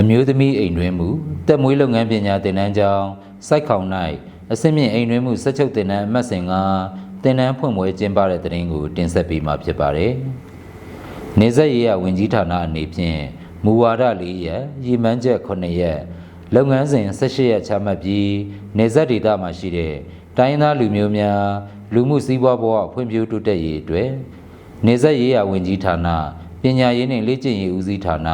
အမျိုးသမီးအိမ်တွင်းမှုတက်မွေးလုပ်ငန်းပညာသင်တန်းကျောင်းစိုက်ခေါင်၌အစင်းမြင့်အိမ်တွင်းမှုဆက်ချုပ်သင်တန်းအမှတ်စဉ်ကသင်တန်းဖွင့်ပွဲကျင်းပတဲ့တဲ့ရင်ကိုတင်ဆက်ပေးမှာဖြစ်ပါတယ်။နေဆက်ရေးရဝင်ကြီးဌာနအနေဖြင့်မူဝါဒ၄ရက်ရည်မှန်းချက်9ရက်လုပ်ငန်းစဉ်18ရက်ချမှတ်ပြီးနေဆက်ဒေသမှာရှိတဲ့တိုင်းရင်းသားလူမျိုးများလူမှုစည်းဝါးဘဝဖွံ့ဖြိုးတိုးတက်ရေးအတွက်နေဆက်ရေးရဝင်ကြီးဌာန ပညာရေးနှင့်လေ့ကျင့်ရေးဦးစီးဌာန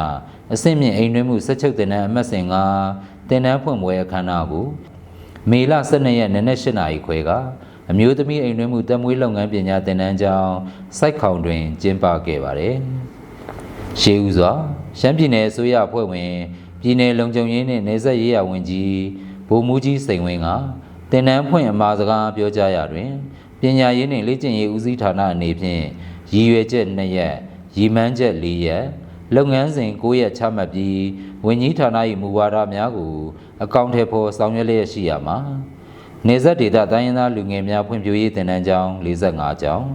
အဆင့်မြင့်အိမ်တွင်းမှုဆက်ချုပ်တင်တဲ့အမှတ်စဉ်ကတင်နန်းဖွင့်ပွဲအခမ်းအနားကိုမေလ12ရက်နေ့နက်8နာရီခွဲကအမျိုးသမီးအိမ်တွင်းမှုတက်မွေးလုပ်ငန်းပညာသင်တန်းကျောင်းစိုက်ခေါင်တွင်ကျင်းပခဲ့ပါတယ်။ရှေးဦးစွာရှမ်းပြည်နယ်အစိုးရအဖွဲ့ဝင်ပြည်내လုံခြုံရေးနှင့်နေဆက်ရေးရာဝန်ကြီးဗိုလ်မှူးကြီးစိန်ဝင်းကတင်နန်းဖွင့်အမှာစကားပြောကြားရာတွင်ပညာရေးနှင့်လေ့ကျင့်ရေးဦးစီးဌာနအနေဖြင့်ရည်ရွယ်ချက်2ရက် ရည်မှန်းချက်4ရက်လုပ်ငန်းစဉ်9ရက်ချမှတ်ပြီးဝန်ကြီးဌာန၏မူဝါဒများကိုအကောင့်ထဲပေါ်ဆောင်ရွက်လျက်ရှိရမှာနေဆက်ဒေသတိုင်းရင်းသားလူငယ်များဖွံ့ဖြိုးရေးသင်တန်းကျောင်း45ကျောင်း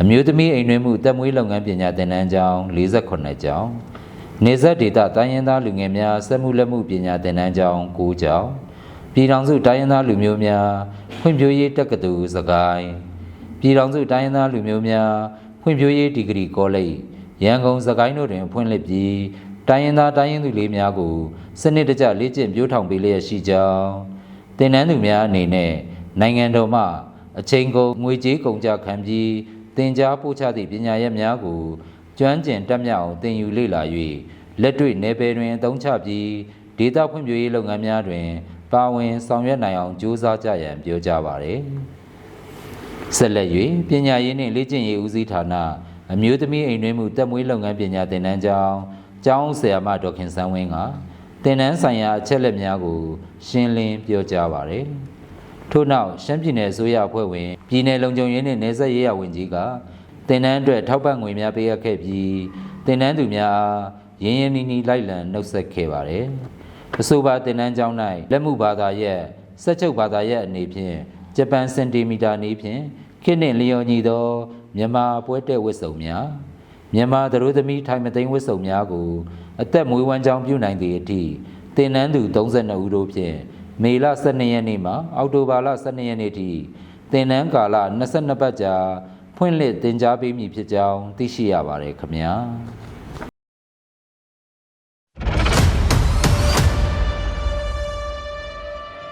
အမျိုးသမီးအိမ်တွင်မှုတက်မွေးလုပ်ငန်းပညာသင်တန်းကျောင်း48ကျောင်းနေဆက်ဒေသတိုင်းရင်းသားလူငယ်များစက်မှုလက်မှုပညာသင်တန်းကျောင်း9ကျောင်းပြည်ထောင်စုတိုင်းရင်းသားလူမျိုးများဖွံ့ဖြိုးရေးတက္ကသိုလ်စကိုင်းပြည်ထောင်စုတိုင်းရင်းသားလူမျိုးများ ဖွံ့ဖြိုးရေးဒီဂရီကောလိပ်ရန်ကုန်စကိုင်းတို့တွင်ဖွင့်လှစ်ပြီးတိုင်းရင်းသားတိုင်းရင်းသူလေးများကိုစနစ်တကျလေ့ကျင့်ပြိုးထောင်ပေးလျက်ရှိကြောင်းသင်တန်းသူများအနေနဲ့နိုင်ငံတော်မှအချိန်ကုန်ငွေကြေးကုန်ကြခံပြီးသင်ကြားပို့ချသည့်ပညာရပ်များကိုကျွမ်းကျင်တက်မြောက်အောင်သင်ယူလေ့လာ၍လက်တွေ့နယ်ပယ်တွင်အသုံးချပြီးဒေသဖွံ့ဖြိုးရေးလုပ်ငန်းများတွင် ပါဝင်ဆောင်ရွက်နိုင်အောင်ကြိုးစားကြရန်ပြောကြားပါရယ် ဆက်လက်၍ပညာရေးနှင့်လေ့ကျင့်ရေးဦးစီးဌာနအမျိုးသမီးအိမ်တွင်းမှုတက်မွေးလုပ်ငန်းပညာသင်တန်းကျောင်းကျောင်းဆရာမဒေါက်ခင်စန်းဝင်းကသင်တန်းဆိုင်ရာအချက်လက်များကို ရှင်းလင်းပြောကြားပါရယ်ထို့နောက်ရှမ်းပြည်နယ်အစိုးရအဖွဲ့ဝင်ပြည်내လုံခြုံရေးနှင့်နယ်စပ်ရေးရာဝန်ကြီးကသင်တန်းအတွက်ထောက်ပံ့ငွေများပေးအပ်ခဲ့ပြီးသင်တန်းသူများအားရင်းရင်းနှီးနှီးလိုက်လံနှုတ်ဆက်ခဲ့ပါတယ်အဆိုပါသင်တန်းကျောင်း၌လက်မှုဘာသာရဲ့စက်ချုပ်ဘာသာရဲ့အနေဖြင့် ဂျပန်စင်တီမီတာနည်းဖြင့်ခေတ်နှင့်လျော်ညီသောမြန်မာပွဲတဲ့ဝတ်စုံများမြန်မာသရိုးသမီးထိုင်မသိမ်းဝတ်စုံများကို အသက်မွေးဝမ်းကြောင်းပြုနိုင်သည့်အထိသင်တန်းသူ32ဦးတို့ဖြင့်မေလ12ရက်နေ့မှအောက်တိုဘာလ12ရက်နေ့ထိသင်တန်းကာလ22ပတ်ကြာဖွင့်လှစ်သင်ကြားပေးမည်ဖြစ်ကြောင်းသိရှိရပါတယ်ခင်ဗျာ